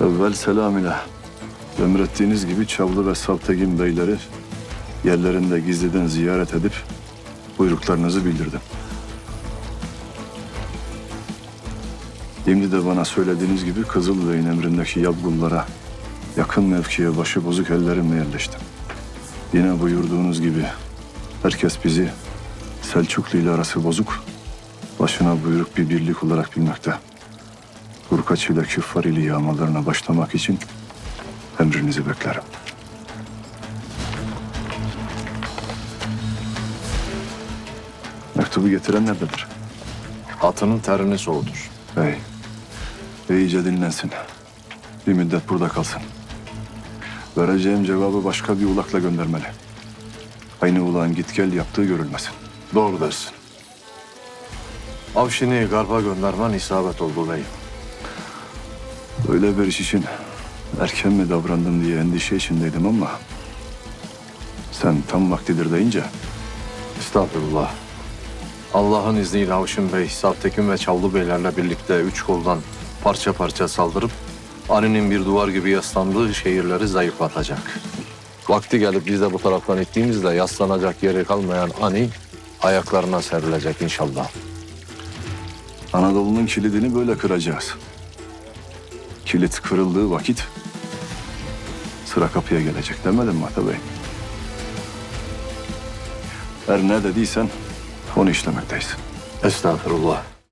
Evvel selam ile emrettiğiniz gibi Çavlı ve Savtegin beyleri yerlerinde gizliden ziyaret edip buyruklarınızı bildirdim. Şimdi de bana söylediğiniz gibi Kızılbey'in emrindeki Yabgullara yakın mevkiye başı bozuk ellerimle yerleştim. Yine buyurduğunuz gibi herkes bizi Selçuklu ile arası bozuk, başına buyruk bir birlik olarak bilmekte. Hurkaç ile küffar ili yağmalarına başlamak için emrinizi beklerim. Mektubu getiren nerededir? Atının terini soğudur. Bey, iyice dinlensin. Bir müddet burada kalsın. Vereceğim cevabı başka bir ulakla göndermeli. Aynı ulağın git gel yaptığı görülmesin. Doğru dersin. Avşin'i garba göndermen isabet oldu beyim. Böyle bir iş için erken mi davrandım diye endişe içindeydim ama... ...sen tam vaktidir deyince Estağfurullah. Allah'ın izniyle Avşin Bey, Saftekin ve Çavlu Beylerle birlikte üç koldan parça parça saldırıp Ali'nin bir duvar gibi yaslandığı şehirleri zayıflatacak. Vakti gelip biz de bu taraftan ittiğimizde yaslanacak yeri kalmayan Ani ayaklarına serilecek inşallah. Anadolu'nun kilidini böyle kıracağız. Kilit kırıldığı vakit sıra kapıya gelecek demedim mi Ata Bey? Her ne dediysen onu işlemekteyiz. Estağfurullah.